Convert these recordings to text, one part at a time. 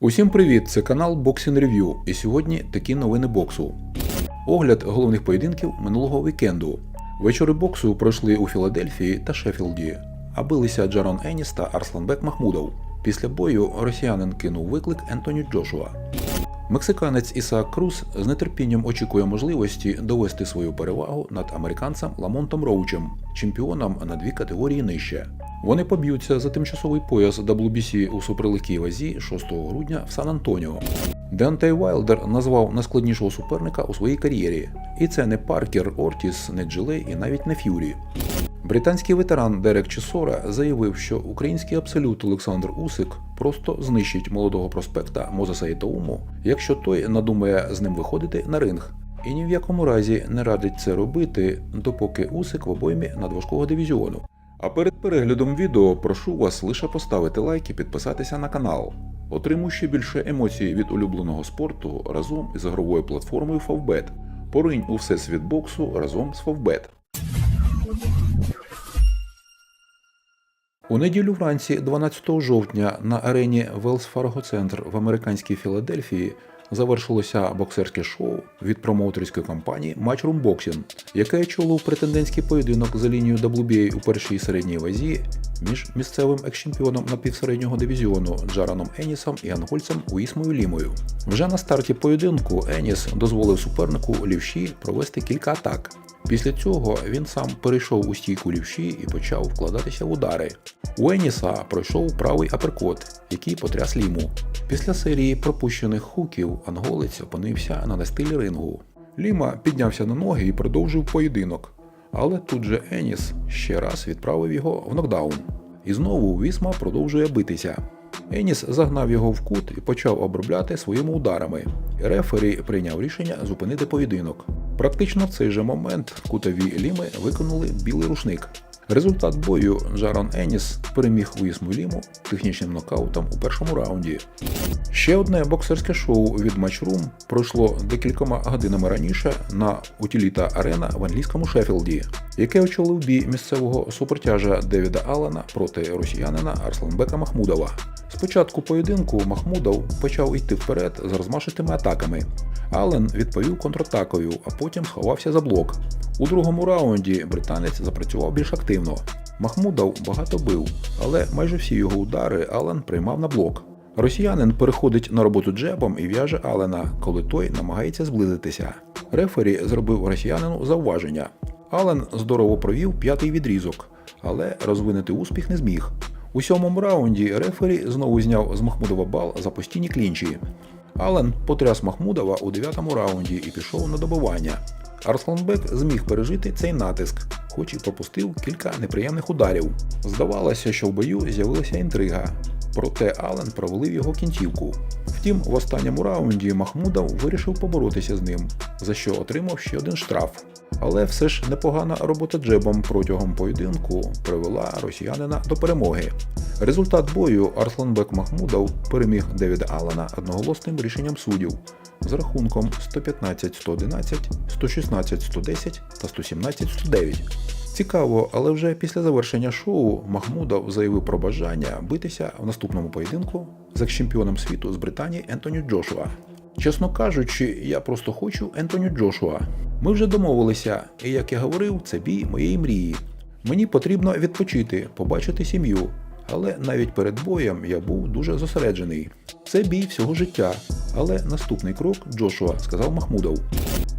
Усім привіт! Це канал Boxing Review. І сьогодні такі новини боксу. Огляд головних поєдинків минулого вікенду. Вечори боксу пройшли у Філадельфії та Шеффілді, а билися Джарон Еніс та Арсланбек Махмудов. Після бою росіянин кинув виклик Ентоні Джошуа. Мексиканець Ісаак Круз з нетерпінням очікує можливості довести свою перевагу над американцем Ламонтом Роучем, чемпіоном на дві категорії нижче. Вони поб'ються за тимчасовий пояс WBC у суперлегкій вазі 6 грудня в Сан-Антоніо. Деонтей Вайлдер назвав найскладнішого суперника у своїй кар'єрі. І це не Паркер, Ортіс, не Джилей і навіть не Ф'юрі. Британський ветеран Дерек Чесора заявив, що український абсолют Олександр Усик просто знищить молодого проспекта Мозеса Ітауму, якщо той надумає з ним виходити на ринг. І ні в якому разі не радить це робити, допоки Усик в обоймі надважкого дивізіону. А перед переглядом відео прошу вас лише поставити лайк і підписатися на канал. Отримуй ще більше емоцій від улюбленого спорту разом із ігровою платформою Favbet. Поринь у всесвіт боксу разом з Favbet. У неділю вранці, 12 жовтня, на арені Fargo Center в американській Філадельфії завершилося боксерське шоу від промоутерської компанії Matchroom Boxing, яке очолив претендентський поєдинок за лінією WBA у першій середній вазі між місцевим екс-чемпіоном напівсереднього дивізіону Джараном Енісом і ангольцем Уісмою Лімою. Вже на старті поєдинку Еніс дозволив супернику лівші провести кілька атак. Після цього він сам перейшов у стійку лівші і почав вкладатися в удари. У Еніса пройшов правий аперкот, який потряс ліму. Після серії пропущених хуків анголець опинився на настилі рингу. Ліма піднявся на ноги і продовжив поєдинок. Але тут же Еніс ще раз відправив його в нокдаун. І знову Вісма продовжує битися. Еніс загнав його в кут і почав обробляти своїми ударами. Рефері прийняв рішення зупинити поєдинок. Практично в цей же момент кутові ліми виконали білий рушник. Результат бою Джарон Еніс переміг Уісму Ліму технічним нокаутом у першому раунді. Ще одне боксерське шоу від Matchroom пройшло декількома годинами раніше на Утіліта Арена в англійському Шеффілді, яке очолив бій місцевого супертяжа Девіда Аллена проти росіянина Арсланбека Махмудова. Спочатку поєдинку Махмудов почав йти вперед з розмашитими атаками. Аллен відповів контратакою, а потім сховався за блок. У другому раунді британець запрацював більш активно. Махмудов багато бив, але майже всі його удари Аллен приймав на блок. Росіянин переходить на роботу джебом і в'яже Алена, коли той намагається зблизитися. Рефері зробив росіянину зауваження. Ален здорово провів п'ятий відрізок, але розвинути успіх не зміг. У сьомому раунді рефері знову зняв з Махмудова бал за постійні клінчі. Ален потряс Махмудова у дев'ятому раунді і пішов на добивання. Арсланбек зміг пережити цей натиск, хоч і пропустив кілька неприємних ударів. Здавалося, що в бою з'явилася інтрига, проте Ален провалив його кінцівку. Втім, в останньому раунді Махмудов вирішив поборотися з ним, за що отримав ще один штраф. Але все ж непогана робота джебом протягом поєдинку привела росіянина до перемоги. Результат бою Арсланбек Махмудов переміг Девіда Аллена одноголосним рішенням суддів з рахунком 115-111, 116-110 та 117-109. Цікаво, але вже після завершення шоу Махмудов заявив про бажання битися в наступному поєдинку з екс-чемпіоном світу з Британії Ентоні Джошуа. Чесно кажучи, я просто хочу Ентоні Джошуа. Ми вже домовилися, і як я говорив, це бій моєї мрії. Мені потрібно відпочити, побачити сім'ю. Але навіть перед боєм я був дуже зосереджений. Це бій всього життя. Але наступний крок Джошуа, сказав Махмудов.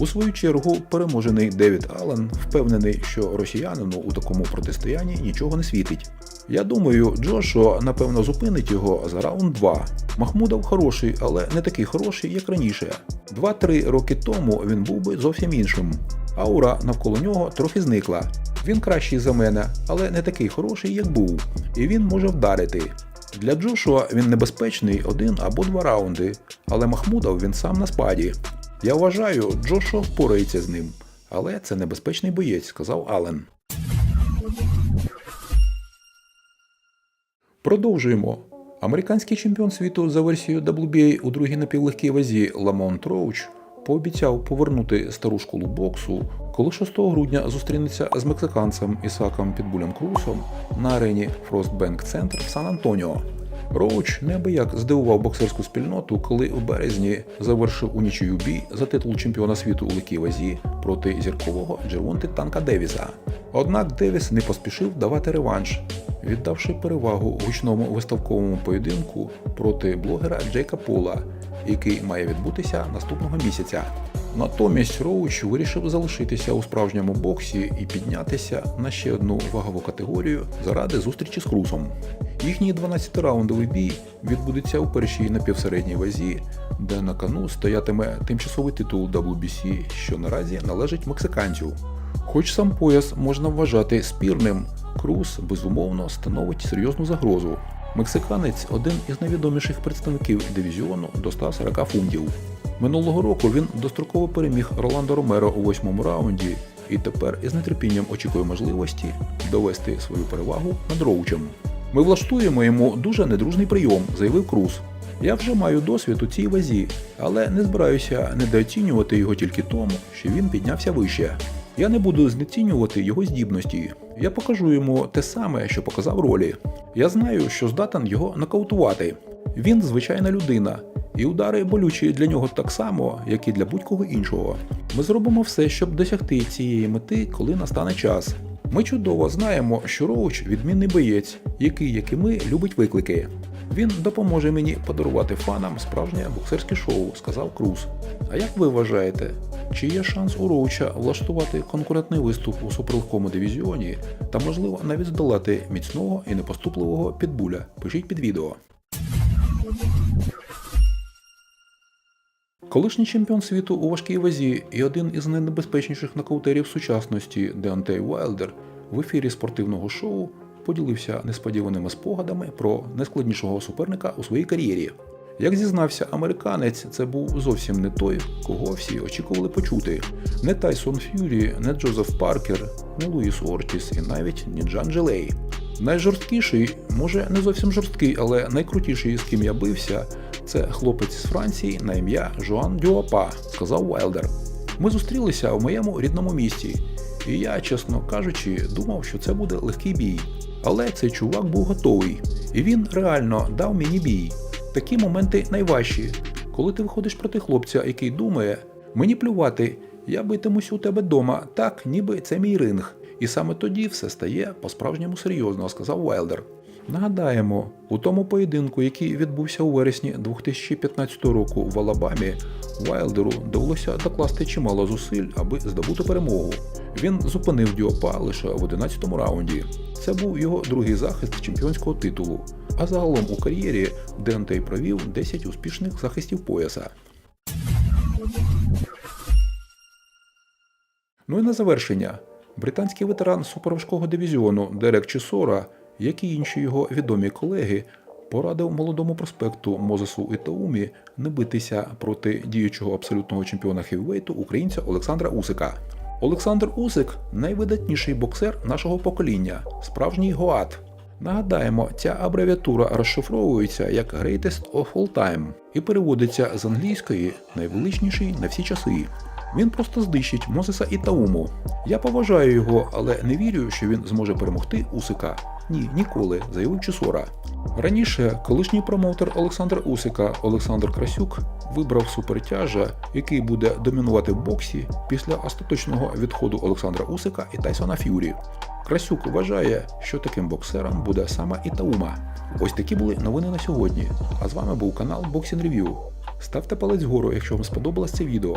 У свою чергу переможений Девід Аллен впевнений, що росіянину у такому протистоянні нічого не світить. Я думаю, Джошуа напевно зупинить його за раунд 2. Махмудов хороший, але не такий хороший, як раніше. Два-три роки тому він був би зовсім іншим. Аура навколо нього трохи зникла. Він кращий за мене, але не такий хороший, як був, і він може вдарити. Для Джошуа він небезпечний один або два раунди, але Махмудов він сам на спаді. Я вважаю, Джошуа впорається з ним, але це небезпечний боєць, сказав Аллен. Продовжуємо. Американський чемпіон світу за версією WBA у другій напівлегкій вазі Ламонт Роуч пообіцяв повернути стару школу боксу, коли 6 грудня зустрінеться з мексиканцем Ісаком Підбулем Крусом на арені Frostbank Центр в Сан-Антоніо. Роуч неабияк здивував боксерську спільноту, коли у березні завершив у нічию бій за титул чемпіона світу у легкій вазі проти зіркового Джервонти Танка Девіса. Однак Девіс не поспішив давати реванш, віддавши перевагу гучному виставковому поєдинку проти блогера Джейка Пола, який має відбутися наступного місяця. Натомість Роуч вирішив залишитися у справжньому боксі і піднятися на ще одну вагову категорію заради зустрічі з Крусом. Їхній 12-раундовий бій відбудеться у першій напівсередній вазі, де на кону стоятиме тимчасовий титул WBC, що наразі належить мексиканцю. Хоч сам пояс можна вважати спірним, Крус безумовно становить серйозну загрозу. Мексиканець один із найвідоміших представників дивізіону до 140 фунтів. Минулого року він достроково переміг Роландо Ромеро у восьмому раунді і тепер із нетерпінням очікує можливості довести свою перевагу над Роучем. Ми влаштуємо йому дуже недружний прийом, заявив Круз. Я вже маю досвід у цій вазі, але не збираюся недооцінювати його тільки тому, що він піднявся вище. Я не буду знецінювати його здібності. Я покажу йому те саме, що показав ролі. Я знаю, що здатен його нокаутувати. Він звичайна людина, і удари болючі для нього так само, як і для будь-кого іншого. Ми зробимо все, щоб досягти цієї мети, коли настане час. Ми чудово знаємо, що Роуч відмінний боєць, який, як і ми, любить виклики. Він допоможе мені подарувати фанам справжнє боксерське шоу, сказав Круз. А як ви вважаєте, чи є шанс у Роуча влаштувати конкурентний виступ у суперлегкому дивізіоні та, можливо, навіть здолати міцного і непоступливого підбуля? Пишіть під відео. Колишній чемпіон світу у важкій вазі і один із найнебезпечніших нокаутерів сучасності Деонтей Уайлдер в ефірі спортивного шоу поділився несподіваними спогадами про найскладнішого суперника у своїй кар'єрі. Як зізнався американець, це був зовсім не той, кого всі очікували почути. Не Тайсон Ф'юрі, не Джозеф Паркер, не Луїс Ортіс і навіть не Джан Джелей. Найжорсткіший, може не зовсім жорсткий, але найкрутіший, з ким я бився, це хлопець з Франції на ім'я Жоан Дюапа, сказав Уайлдер. Ми зустрілися в моєму рідному місті, і я, чесно кажучи, думав, що це буде легкий бій. Але цей чувак був готовий, і він реально дав мені бій. Такі моменти найважчі, коли ти виходиш проти хлопця, який думає, мені плювати, я битимусь у тебе дома, так, ніби це мій ринг. І саме тоді все стає по-справжньому серйозно, сказав Уайлдер. Нагадаємо, у тому поєдинку, який відбувся у вересні 2015 року в Алабамі, Уайлдеру довелося докласти чимало зусиль, аби здобути перемогу. Він зупинив Діопа лише в 11-му раунді. Це був його другий захист чемпіонського титулу. А загалом у кар'єрі Дентей провів 10 успішних захистів пояса. Ну і на завершення. Британський ветеран суперважкого дивізіону Дерек Чісора, як і інші його відомі колеги, порадив молодому проспекту Мозесу Ітаумі не битися проти діючого абсолютного чемпіона хевівейту українця Олександра Усика. Олександр Усик найвидатніший боксер нашого покоління, справжній Гоат. Нагадаємо, ця абревіатура розшифровується як Greatest of All Time і переводиться з англійської найвеличніший на всі часи. Він просто здищить Мозеса і Тауму. Я поважаю його, але не вірю, що він зможе перемогти Усика. Ні, ніколи, заявив Чусора. Раніше колишній промоутер Олександра Усика Олександр Красюк вибрав супертяжа, який буде домінувати в боксі після остаточного відходу Олександра Усика і Тайсона Ф'юрі. Красюк вважає, що таким боксером буде саме Ітаума. Ось такі були новини на сьогодні. А з вами був канал Boxing Review. Ставте палець вгору, якщо вам сподобалось це відео.